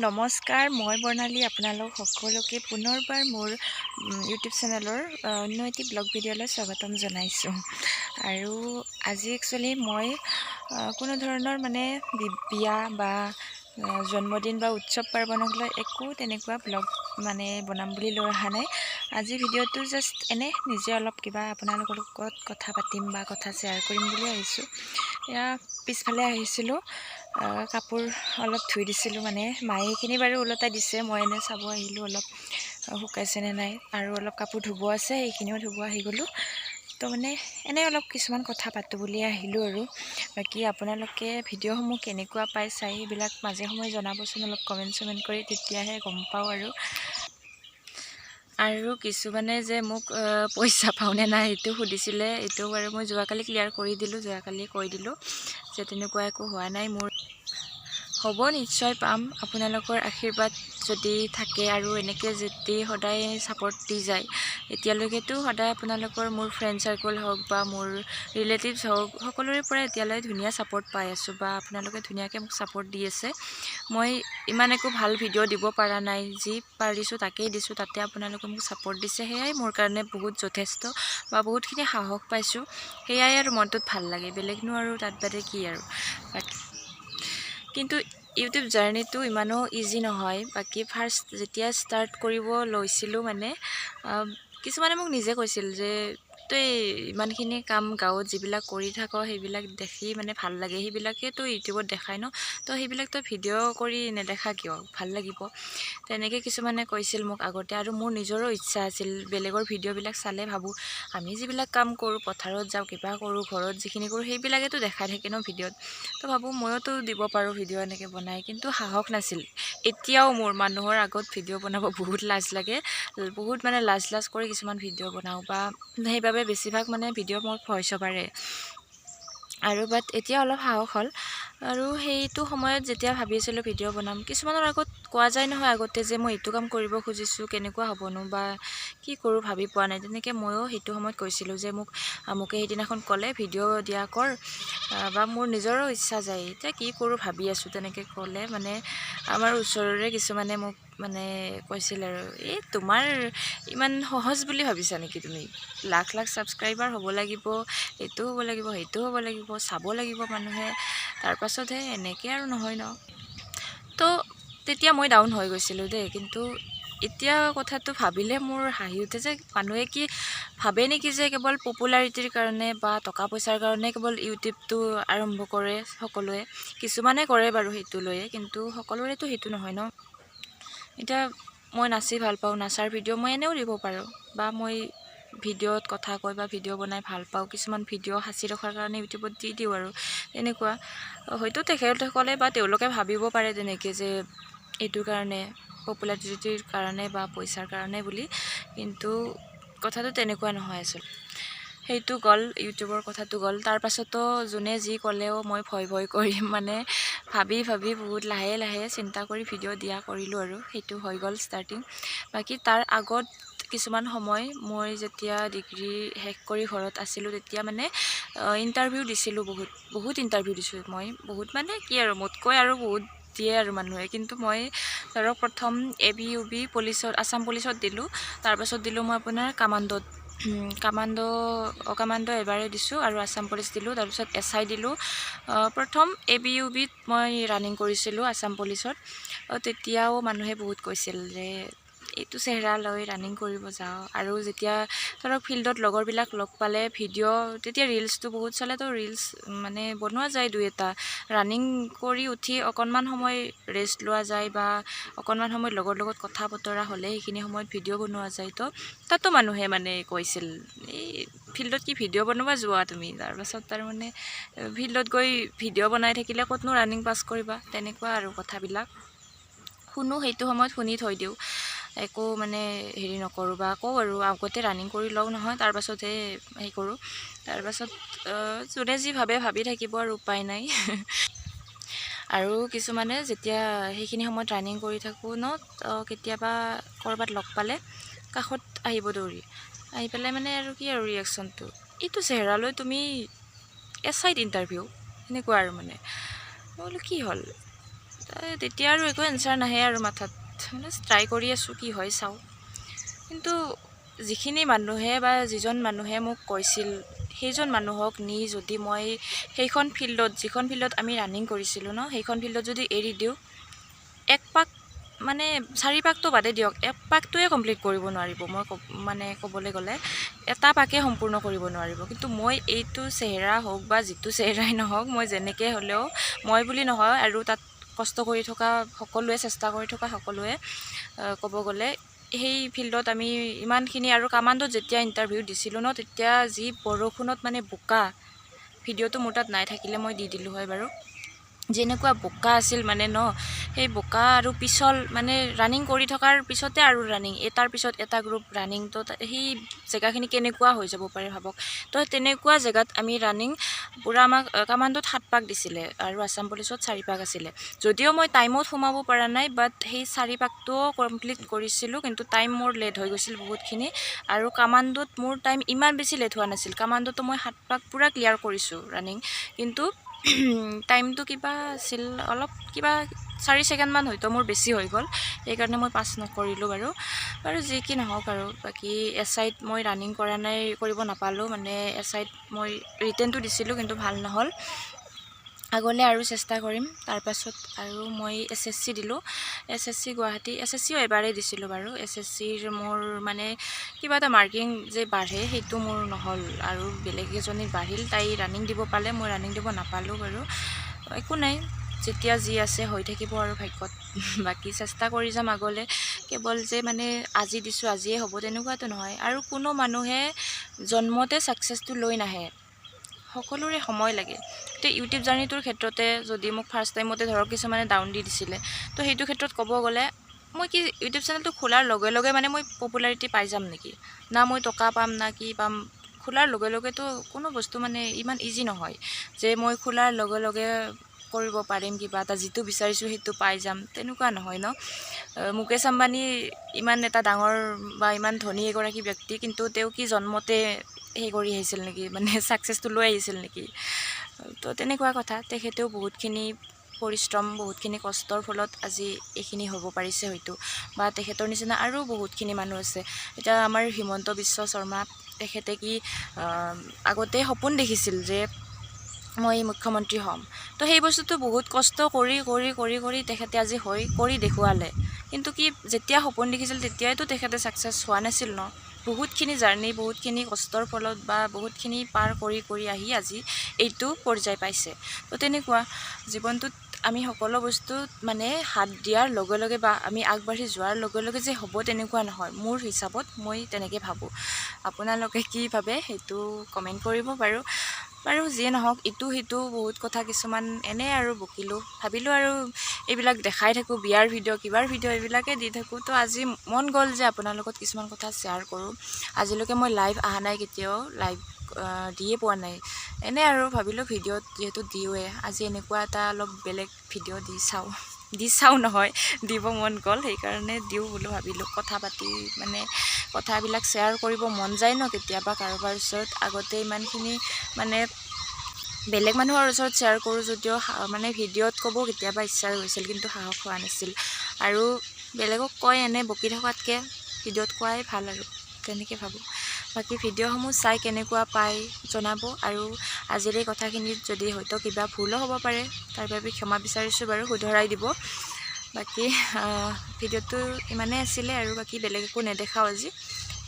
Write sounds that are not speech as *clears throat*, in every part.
নমস্কাৰ মই বৰ্ণালী আপোনালোক সকলোকে পুনৰবাৰ মোৰ ইউটিউব চেনেলৰ অন্য এটি ব্লগ ভিডিঅ'লৈ স্বাগতম জনাইছোঁ। আৰু আজি একচুৱেলি মই কোনো ধৰণৰ মানে বিয়া বা জন্মদিন বা উৎসৱ পাৰ্বণক লৈ একো তেনেকুৱা ব্লগ মানে বনাম বুলি লৈ অহা নাই। আজি ভিডিঅ'টো জাষ্ট এনে নিজে অলপ কিবা আপোনালোকৰ লগত কথা পাতিম বা কথা শ্বেয়াৰ কৰিম বুলি আহিছোঁ। এয়া পিছফালে আহিছিলোঁ আহ, কাপোৰ অলপ ধুই দিছিলোঁ মানে মায়ে এইখিনি বাৰু ওলটাই দিছে মই এনে চাব আহিলোঁ অলপ শুকাইছেনে নাই আৰু অলপ কাপোৰ ধুব আছে সেইখিনিও ধুব আহি গ'লোঁ। তো মানে এনেই অলপ কিছুমান কথা পাতোঁ বুলি আহিলোঁ আৰু। বাকী আপোনালোকে ভিডিঅ'সমূহ কেনেকুৱা পায় চাই সেইবিলাক মাজে সময়ে জনাবচোন অলপ কমেণ্ট চমেণ্ট কৰি তেতিয়াহে গম পাওঁ আৰু। আৰু কিছুমানে যে মোক পইচা পাওঁনে নাই সেইটো সুধিছিলে এইটো বাৰু মই যোৱাকালি ক্লিয়াৰ কৰি দিলোঁ যোৱাকালি কৈ দিলোঁ যে তেনেকুৱা একো হোৱা নাই মোৰ। হ'ব নিশ্চয় পাম। আপোনালোকৰ আশীৰ্বাদ যদি থাকে আৰু এনেকৈ যদি সদায় ছাপৰ্ট দি যায় এতিয়ালৈকেতো সদায় আপোনালোকৰ মোৰ ফ্ৰেণ্ড চাৰ্কল হওক বা মোৰ ৰিলেটিভছ হওক সকলোৰে পৰা এতিয়ালৈ ধুনীয়া ছাপৰ্ট পাই আছোঁ বা আপোনালোকে ধুনীয়াকৈ মোক ছাপৰ্ট দি আছে। মই ইমান একো ভাল ভিডিঅ' দিব পৰা নাই যি পাৰিছোঁ তাকেই দিছোঁ তাতে আপোনালোকে মোক ছাপৰ্ট দিছে। সেয়াই মোৰ কাৰণে বহুত যথেষ্ট বা বহুতখিনি সাহস পাইছোঁ। সেয়াই আৰু মনটোত ভাল লাগে বেলেগনো আৰু তাত বাদে কি আৰু? বাকী কিন্তু ইউটিউব জাৰ্ণিটো ইমানো ইজি নহয়। বাকী ফাৰ্ষ্ট যেতিয়া ষ্টাৰ্ট কৰিব লৈছিলোঁ মানে কিছুমানে মোক নিজে কৈছিল যে তই ইমানখিনি কাম গাঁৱত যিবিলাক কৰি থাক সেইবিলাক দেখি মানে ভাল লাগে। সেইবিলাকেতো ইউটিউবত দেখায় ন? তো সেইবিলাক তই ভিডিঅ' কৰি নেদেখা কিয়? ভাল লাগিব। তেনেকৈ কিছুমানে কৈছিল মোক আগতে আৰু মোৰ নিজৰো ইচ্ছা আছিল বেলেগৰ ভিডিঅ'বিলাক চালে ভাবোঁ আমি যিবিলাক কাম কৰোঁ পথাৰত যাওঁ কিবা কৰোঁ ঘৰত যিখিনি কৰোঁ সেইবিলাকেতো দেখাই থাকে ন ভিডিঅ'ত। তো ভাবোঁ ময়োতো দিব পাৰোঁ ভিডিঅ' এনেকৈ বনাই কিন্তু সাহস নাছিল। এতিয়াও মোৰ মানুহৰ আগত ভিডিঅ' বনাব বহুত লাজ লাগে। বহুত মানে লাজ লাজ কৰি কিছুমান ভিডিঅ' বনাওঁ বা সেইবাবে বেছিভাগ মানে ভিডিঅ' মোৰ ভইচ অভাৰে। আৰু বাট এতিয়া অলপ সাহস হ'ল। আৰু সেইটো সময়ত যেতিয়া ভাবি আছিলোঁ ভিডিঅ' বনাম কিছুমানৰ আগত কোৱা যায় নহয় আগতে যে মই এইটো কাম কৰিব খুজিছোঁ কেনেকুৱা হ'বনো বা কি কৰোঁ ভাবি পোৱা নাই। তেনেকৈ ময়ো সেইটো সময়ত কৈছিলোঁ যে মোক আমুকে সেইদিনাখন ক'লে ভিডিঅ' দিয়া কৰ বা মোৰ নিজৰো ইচ্ছা যায় এতিয়া কি কৰোঁ ভাবি আছোঁ তেনেকৈ ক'লে মানে আমাৰ ওচৰৰে কিছুমানে মোক মানে কৈছিল আৰু এই তোমাৰ ইমান সহজ বুলি ভাবিছা নেকি তুমি? লাখ লাখ ছাবস্ক্ৰাইবাৰ হ'ব লাগিব এইটো হ'ব লাগিব সেইটো হ'ব লাগিব চাব লাগিব মানুহে তাৰপাছতহে এনেকৈ আৰু নহয় ন? তো তেতিয়া মই ডাউন হৈ গৈছিলোঁ দেই কিন্তু এতিয়া কথাটো ভাবিলে মোৰ হাঁহি উঠে যে মানুহে কি ভাবে নেকি যে কেৱল পপুলাৰিটিৰ কাৰণে বা টকা পইচাৰ কাৰণে কেৱল ইউটিউবটো আৰম্ভ কৰে সকলোৱে কিছুমানে কৰে বাৰু সেইটো লৈয়ে কিন্তু সকলোৰেতো সেইটো নহয় ন? এতিয়া মই নাচি ভাল পাওঁ নাচাৰ ভিডিঅ' মই এনেও দিব পাৰোঁ বা মই ভিডিঅ'ত কথা কৈ বা ভিডিঅ' বনাই ভাল পাওঁ কিছুমান ভিডিঅ' সাঁচি ৰখাৰ কাৰণে ইউটিউবত দি দিওঁ আৰু তেনেকুৱা। হয়তো তেখেতসকলে বা তেওঁলোকে ভাবিব পাৰে তেনেকৈ যে এইটো কাৰণে পপুলাৰিটিৰ কাৰণে বা পইচাৰ কাৰণে বুলি। কিন্তু কথাটো তেনেকুৱা নহয় আচলতে সেইটো গ'ল ইউটিউবৰ কথাটো গ'ল। তাৰপাছতো যোনে যি ক'লেও মই ভয় ভয় কৰি মানে ভাবি ভাবি বহুত লাহে লাহে চিন্তা কৰি ভিডিঅ' দিয়া কৰিলোঁ আৰু। সেইটো হৈ গ'ল ষ্টাৰ্টিং বাকী তাৰ আগত কিছুমান সময় মই যেতিয়া ডিগ্ৰী শেষ কৰি ঘৰত আছিলোঁ তেতিয়া মানে ইণ্টাৰভিউ দিছিলোঁ বহুত। বহুত ইণ্টাৰভিউ দিছোঁ মই। বহুত মানে কি আৰু মোতকৈ আৰু বহুত দিয়ে আৰু মানুহে। কিন্তু মই ধৰক প্ৰথম এ বি ইউ বি পুলিচত আছাম পুলিচত দিলোঁ। তাৰপাছত দিলোঁ মই আপোনাৰ কামাণ্ডত। কামাণ্ডো কামাণ্ড এবাৰেই দিছোঁ আৰু আছাম পুলিচ দিলোঁ। তাৰপিছত এছ আই দিলোঁ। প্ৰথম এ বি ইউ বিত মই ৰানিং কৰিছিলোঁ আছাম পুলিচত। তেতিয়াও মানুহে বহুত কৈছিল যে এইটো চেহেৰা লৈ ৰানিং কৰিব যাওঁ। আৰু যেতিয়া ধৰক ফিল্ডত লগৰবিলাক লগ পালে ভিডিঅ' তেতিয়া ৰিলচটো বহুত চলে তো ৰিলচ মানে বনোৱা যায় দুই এটা। ৰানিং কৰি উঠি অকণমান সময় ৰেষ্ট লোৱা যায় বা অকণমান সময় লগৰ লগত কথা বতৰা হ'লে সেইখিনি সময়ত ভিডিঅ' বনোৱা যায় তো তাতো মানুহে মানে কৈছিল এই ফিল্ডত কি ভিডিঅ' বনাব যোৱা তুমি? তাৰপাছত তাৰমানে ফিল্ডত গৈ ভিডিঅ' বনাই থাকিলে ক'তনো ৰানিং পাছ কৰিবা? তেনেকুৱা আৰু কথাবিলাক। শুনো সেইটো সময়ত শুনি থৈ দিওঁ। একো মানে হেৰি নকৰোঁ বা কওঁ আৰু আগতে ৰানিং কৰি লওঁ নহয় তাৰপাছতহে হেৰি কৰোঁ। তাৰপাছত যোনে যি ভাবে ভাবি থাকিব আৰু উপায় নাই। *laughs* আৰু কিছুমানে যেতিয়া সেইখিনি সময়ত ৰানিং কৰি থাকোঁ ন কেতিয়াবা ক'ৰবাত লগ পালে কাষত আহিব দৌৰি। আহি পেলাই মানে আৰু কি আৰু ৰিয়েকশ্যনটো এইটো চেহেৰালৈ তুমি এছ আইত ইণ্টাৰভিউ সেনেকুৱা আৰু মানে। মই বোলো কি হ'ল? তেতিয়া আৰু একো এনচাৰ নাহে আৰু মাথাত। মানে ট্ৰাই কৰি আছোঁ কি হয় চাওঁ। কিন্তু যিখিনি মানুহে বা যিজন মানুহে মোক কৈছিল সেইজন মানুহক নি যদি মই সেইখন ফিল্ডত যিখন ফিল্ডত আমি ৰানিং কৰিছিলোঁ ন সেইখন ফিল্ডত যদি এৰি দিওঁ এক পাক মানে চাৰি পাকটো বাদে দিয়ক এক পাকটোৱে কমপ্লিট কৰিব নোৱাৰিব। মই মানে ক'বলৈ গ'লে এটা পাকে সম্পূৰ্ণ কৰিব নোৱাৰিব। কিন্তু মই এইটো চেহেৰা হওক বা যিটো চেহেৰাই নহওক মই যেনেকৈ হ'লেও মই বুলি নহয় আৰু তাত কষ্ট কৰি থকা সকলোৱে চেষ্টা কৰি থকা সকলোৱে ক'ব গ'লে সেই ফিল্ডত আমি ইমানখিনি আৰু কামাণ্ডত যেতিয়া ইণ্টাৰভিউ দিছিলোঁ ন তেতিয়া যি বৰষুণত মানে বোকা ভিডিঅ'টো মোৰ তাত নাই থাকিলে মই দি দিলোঁ হয় বাৰু। যেনেকুৱা বোকা আছিল মানে ন, সেই বোকা আৰু পিছল মানে ৰানিং কৰি থকাৰ পিছতে আৰু ৰানিং এটাৰ পিছত এটা গ্ৰুপ ৰানিং তো সেই জেগাখিনি কেনেকুৱা হৈ যাব পাৰে ভাবক। তো তেনেকুৱা জেগাত আমি ৰানিং পূৰা আমাক কামাণ্ডত সাত পাক দিছিলে আৰু আছাম পুলিচত চাৰি পাক আছিলে। যদিও মই টাইমত সোমাব পৰা নাই বাট সেই চাৰি পাকটোও কমপ্লিট কৰিছিলোঁ, কিন্তু টাইম মোৰ লেট হৈ গৈছিল বহুতখিনি আৰু কামাণ্ডত মোৰ টাইম ইমান বেছি লেট হোৱা নাছিল। কামাণ্ডতো মই সাত পাক পূৰা ক্লিয়াৰ কৰিছোঁ ৰানিং কিন্তু *clears throat* টাইমটো কিবা আছিল অলপ কিবা চাৰি ছেকেণ্ডমান হয়তো মোৰ বেছি হৈ গ'ল। সেইকাৰণে মই পাছ নকৰিলোঁ বাৰু। বাৰু যি কি নহওক আৰু বাকী এছ আইত মই ৰানিং কৰা নাই কৰিব নাপালোঁ। মানে এছ আইত মই ৰিটেনটো দিছিলোঁ কিন্তু ভাল নহ'ল। আগলৈ আৰু চেষ্টা কৰিম। তাৰপাছত আৰু মই এছ এছ চি দিলোঁ। S S C Guwahati S S চিও এবাৰেই দিছিলোঁ বাৰু। এছ এছ চিৰ মোৰ মানে কিবা এটা মাৰ্কিং যে বাঢ়ে সেইটো মোৰ নহ'ল। আৰু বেলেগ এজনীৰ বাঢ়িল তাই ৰানিং দিব পালে মই ৰানিং দিব নাপালোঁ বাৰু। একো নাই যেতিয়া যি আছে হৈ থাকিব আৰু ভাগ্যত। *laughs* বাকী চেষ্টা কৰি যাম আগলৈ। কেৱল যে মানে আজি দিছোঁ আজিয়ে হ'ব তেনেকুৱাতো নহয়। আৰু কোনো মানুহে জন্মতে ছাকচেছটো লৈ নাহে। সকলোৰে সময় লাগে। তো ইউটিউব জাৰ্ণিটোৰ ক্ষেত্ৰতে যদি মোক ফাৰ্ষ্ট টাইমতে ধৰক কিছুমানে ডাউন দি দিছিলে, তো সেইটো ক্ষেত্ৰত ক'ব গ'লে মই কি ইউটিউব চেনেলটো খোলাৰ লগে লগে মানে মই পপুলাৰিটি পাই যাম নেকি? না মই টকা পাম, না কি পাম? খোলাৰ লগে লগেতো কোনো বস্তু মানে ইমান ইজি নহয় যে মই খোলাৰ লগে লগে কৰিব পাৰিম, কিবা এটা যিটো বিচাৰিছোঁ সেইটো পাই যাম, তেনেকুৱা নহয় ন? মুকেশ আম্বানী ইমান এটা ডাঙৰ বা ইমান ধনী এগৰাকী ব্যক্তি, কিন্তু তেওঁ কি জন্মতে সেই কৰি আহিছিল নেকি? মানে ছাকচেছটো লৈ আহিছিল নেকি? তো তেনেকুৱা কথা। তেখেতেও বহুতখিনি পৰিশ্ৰম বহুতখিনি কষ্টৰ ফলত আজি এইখিনি হ'ব পাৰিছে হয়তো। বা তেখেতৰ নিচিনা আৰু বহুতখিনি মানুহ আছে। এতিয়া আমাৰ হিমন্ত বিশ্ব শৰ্মা তেখেতে কি আগতে সপোন দেখিছিল যে মই মুখ্যমন্ত্ৰী হ'ম। তো সেই বস্তুটো বহুত কষ্ট কৰি কৰি কৰি কৰি তেখেতে আজি হৈ কৰি দেখুৱালে। কিন্তু কি যেতিয়া সপোন দেখিছিল তেতিয়াইতো তেখেতে ছাকচেছ হোৱা নাছিল ন? বহুতখিনি জাৰ্ণি বহুতখিনি কষ্টৰ ফলত বা বহুতখিনি পাৰ কৰি কৰি আহি আজি এইটো পৰ্যায় পাইছে। তো তেনেকুৱা, জীৱনটোত আমি সকলো বস্তুত মানে হাত দিয়াৰ লগে লগে বা আমি আগবাঢ়ি যোৱাৰ লগে লগে যে হ'ব তেনেকুৱা নহয়। মোৰ হিচাপত মই তেনেকৈ ভাবোঁ। আপোনালোকে কি ভাবে সেইটো কমেণ্ট কৰিব বাৰু। বাৰু যিয়ে নহওক ইটো সিটো বহুত কথা কিছুমান এনেই আৰু বকিলোঁ। ভাবিলোঁ আৰু এইবিলাক দেখাই থাকোঁ বিয়াৰ ভিডিঅ' কিবাৰ ভিডিঅ' এইবিলাকে দি থাকোঁ। তো আজি মন গ'ল যে আপোনাৰ লগত কিছুমান কথা শ্বেয়াৰ কৰোঁ। আজিলৈকে মই লাইভ অহা নাই কেতিয়াও লাইভ দিয়ে পোৱা নাই। এনেই আৰু ভাবিলোঁ ভিডিঅ'ত যিহেতু দিওঁৱে আজি এনেকুৱা এটা অলপ বেলেগ ভিডিঅ' দি চাওঁ। দি চাওঁ নহয় দিব মন গ'ল। সেইকাৰণে দিওঁ বুলি ভাবিলোঁ কথা পাতি মানে কথাবিলাক শ্বেয়াৰ কৰিব মন যায় ন কেতিয়াবা কাৰোবাৰ ওচৰত। আগতে ইমানখিনি মানে বেলেগ মানুহৰ ওচৰত শ্বেয়াৰ কৰোঁ যদিও মানে ভিডিঅ'ত ক'ব কেতিয়াবা ইচ্ছা গৈছিল কিন্তু সাহস হোৱা নাছিল। আৰু বেলেগক কয় এনে বকি থকাতকৈ ভিডিঅ'ত কোৱাই ভাল আৰু তেনেকৈ ভাবোঁ। বাকী ভিডিঅ'সমূহ চাই কেনেকুৱা পায় জনাব আৰু আজিৰ এই কথাখিনিত যদি হয়তো কিবা ভুলো হ'ব পাৰে তাৰ বাবে ক্ষমা বিচাৰিছোঁ বাৰু শুধৰাই দিব। বাকী ভিডিঅ'টো ইমানেই আছিলে আৰু বাকী বেলেগ একো নেদেখাওঁ আজি।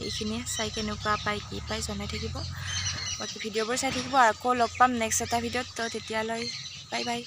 এইখিনিয়ে চাই কেনেকুৱা পায় কি পায় জনাই থাকিব। বাকী ভিডিঅ'বোৰ চাই থাকিব আকৌ লগ পাম নেক্সট এটা ভিডিঅ'ত তো তেতিয়ালৈ বাই বাই।